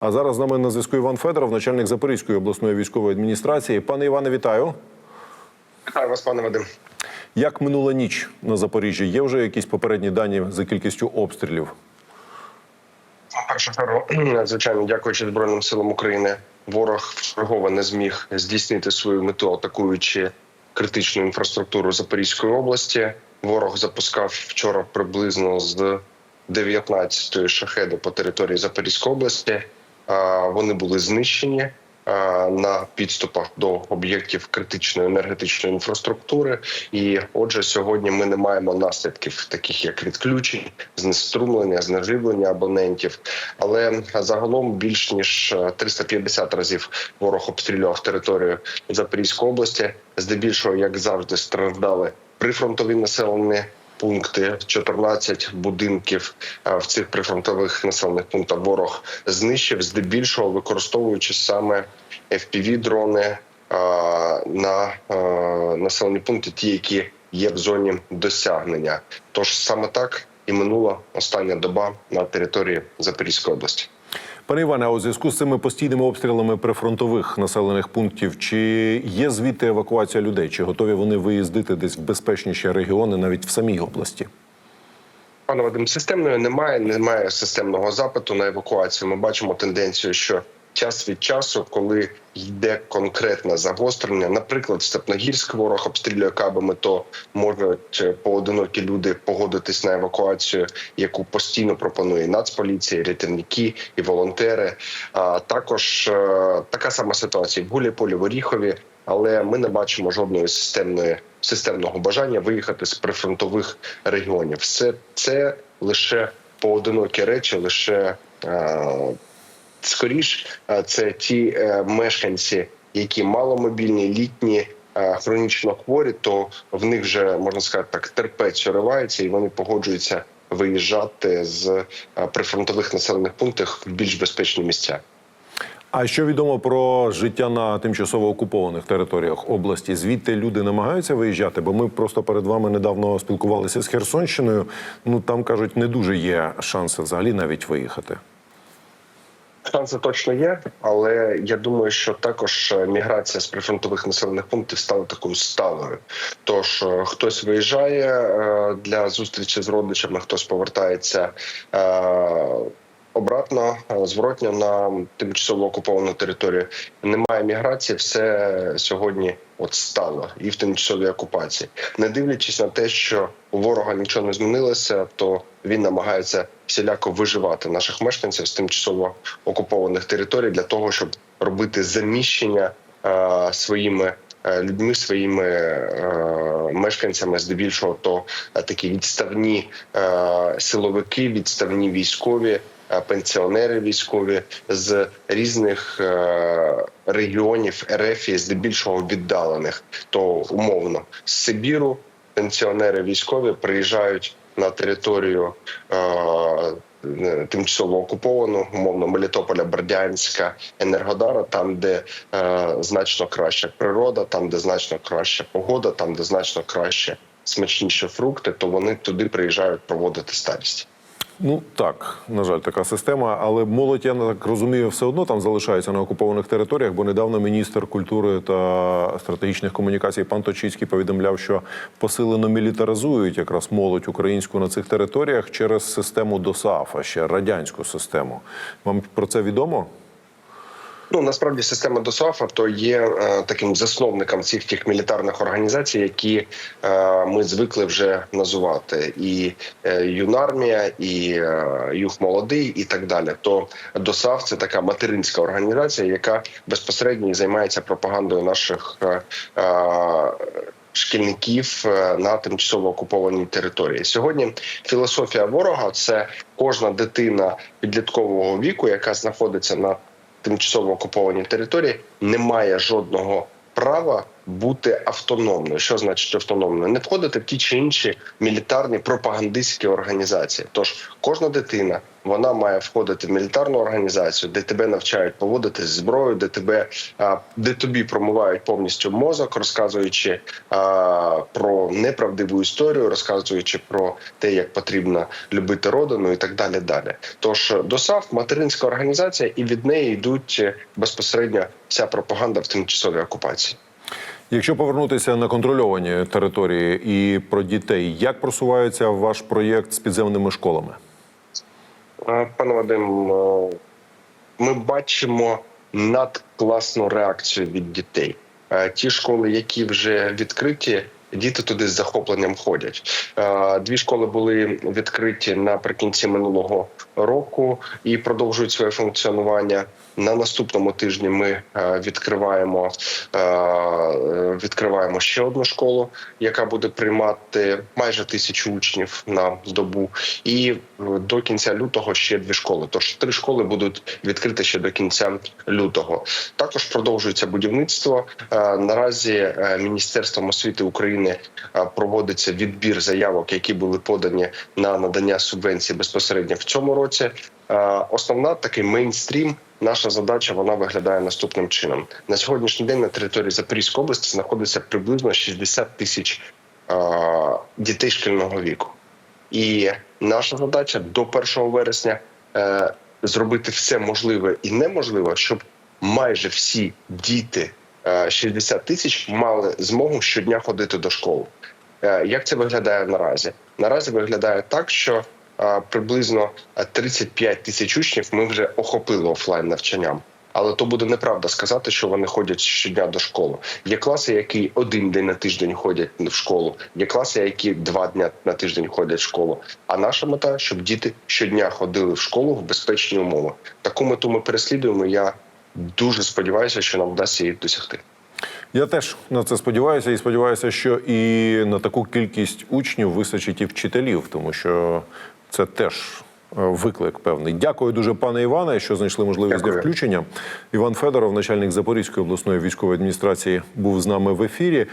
А зараз з нами на зв'язку Іван Федоров, начальник Запорізької обласної військової адміністрації. Пане Іване, вітаю. Вітаю вас, пане Вадим. Як минула ніч на Запоріжжі? Є вже якісь попередні дані за кількістю обстрілів? В першу чергу, звичайно, дякуючи Збройним силам України, ворог вчергове не зміг здійснити свою мету, атакуючи критичну інфраструктуру Запорізької області. Ворог запускав вчора приблизно з 19 шахеди по території Запорізької області. Вони були знищені на підступах до об'єктів критичної енергетичної інфраструктури. І отже, сьогодні ми не маємо наслідків, таких як відключень, знеструмлення, знеживлення абонентів. Але загалом більш ніж 350 разів ворог обстрілював територію Запорізької області. Здебільшого, як завжди, страждали прифронтові населені пункти. 14 будинків е, в цих прифронтових населених пунктах ворог знищив, здебільшого використовуючи саме fpv дрони е, на е, населені пункти, ті, які є в зоні досягнення. Тож саме так і минула остання доба на території Запорізької області. Пане Іване, а у зв'язку з цими постійними обстрілами прифронтових населених пунктів, чи є звідти евакуація людей? Чи готові вони виїздити десь в безпечніші регіони, навіть в самій області? Пане Вадим, системної немає. Немає системного запиту на евакуацію. Ми бачимо тенденцію, що час від часу, коли йде конкретне загострення, наприклад, Степногірськ ворог обстрілює кабами, то можуть е, поодинокі люди погодитись на евакуацію, яку постійно пропонує Нацполіція, рятівники і волонтери. А також е, така сама ситуація в Гуліполі, в Оріхові. Але ми не бачимо жодної системної системного бажання виїхати з прифронтових регіонів. Все це лише поодинокі речі, лише е, скоріш е, це ті е, мешканці, які маломобільні, літні. е, Хронічно хворі, то в них вже можна сказати так терпець уривається, і вони погоджуються виїжджати з прифронтових населених пунктів в більш безпечні місця. А що відомо про життя на тимчасово окупованих територіях області? Звідти люди намагаються виїжджати? Бо ми просто перед вами недавно спілкувалися з Херсонщиною. Ну там кажуть, не дуже є шанси взагалі навіть виїхати. Шанси точно є, але я думаю, що також е, міграція з прифронтових населених пунктів стала такою сталою. Тож е, хтось виїжджає е, для зустрічі з родичами, хтось повертається обратно, е, зворотньо на тимчасово окуповану територію. Немає міграції, все сьогодні от стало і в тимчасовій окупації. Не дивлячись на те, що у ворога нічого не змінилося, то він намагається всіляко виживати наших мешканців з тимчасово окупованих територій для того, щоб робити заміщення е, своїми. е, Людьми своїми е, мешканцями, здебільшого, то такі відставні е, силовики, відставні військові, пенсіонери військові з різних е, регіонів РФ, здебільшого віддалених, то умовно з Сибіру пенсіонери військові приїжджають на територію е, тимчасово окуповану, умовно Мелітополя, Бердянська, Енергодара, там, де е, значно краща природа, там, де значно краща погода, там, де значно краще смачніші фрукти, то вони туди приїжджають проводити старість. Ну так, на жаль, така система. Але молодь, я так розумію, все одно там залишається на окупованих територіях. Бо недавно міністр культури та стратегічних комунікацій пан Точицький повідомляв, що посилено мілітаризують якраз молодь українську на цих територіях через систему ДОСААФа, ще радянську систему. Вам про це відомо? Ну насправді система ДОСАФа то є е, таким засновником цих тих мілітарних організацій, які е, ми звикли вже називати, і е, юнармія, і е, юг молодий, і так далі. То ДОСАФ це така материнська організація, яка безпосередньо займається пропагандою наших. Е, е, Шкільників е, на тимчасово окупованій території сьогодні філософія ворога це кожна дитина підліткового віку, яка знаходиться на тимчасово окупованій території, не має жодного права бути автономною. Що значить автономною? Не входити в ті чи інші мілітарні пропагандистські організації. Тож кожна дитина вона має входити в мілітарну організацію, де тебе навчають поводити зброю, де тебе де тобі промивають повністю мозок, розказуючи про неправдиву історію, розказуючи про те, як потрібно любити родину і так далі. Далі, тож ДОСАВ материнська організація, і від неї йдуть безпосередньо вся пропаганда в тимчасовій окупації. Якщо повернутися на контрольовані території і про дітей, як просувається ваш проєкт з підземними школами? Пане Вадим, е, ми бачимо надкласну реакцію від дітей. Е, Ті школи, які вже відкриті, діти туди з захопленням ходять. Е, Дві школи були відкриті наприкінці минулого року і продовжують своє функціонування. На наступному тижні ми е, відкриваємо, е, відкриваємо ще одну школу, яка буде приймати майже тисячу учнів на добу. І е, до кінця лютого ще дві школи. Тож три школи будуть відкриті ще до кінця лютого. Також продовжується будівництво. Наразі Міністерством освіти України проводиться відбір заявок, які були подані на надання субвенцій безпосередньо в цьому році. Е, Основна такий мейнстрім. Наша задача вона виглядає наступним чином. На сьогоднішній день на території Запорізької області знаходиться приблизно 60 тисяч е, дітей шкільного віку. І наша задача до 1 вересня е, зробити все можливе і неможливе, щоб майже всі діти е, 60 тисяч мали змогу щодня ходити до школи. Е, як це виглядає наразі? Наразі виглядає так, що е, приблизно е, 35 тисяч учнів ми вже охопили офлайн навчанням. Але то буде неправда сказати, що вони ходять щодня до школи. Є класи, які один день на тиждень ходять в школу, є класи, які два дня на тиждень ходять в школу. А наша мета, щоб діти щодня ходили в школу в безпечні умови. Таку мету ми переслідуємо. Я дуже сподіваюся, що нам вдасться її досягти. Я теж на це сподіваюся, і сподіваюся, що і на таку кількість учнів вистачить і вчителів, тому що це теж е, виклик певний. Дякую дуже, пане Іване, що знайшли можливість Дякую. для включення. Іван Федоров, начальник Запорізької обласної військової адміністрації, був з нами в ефірі.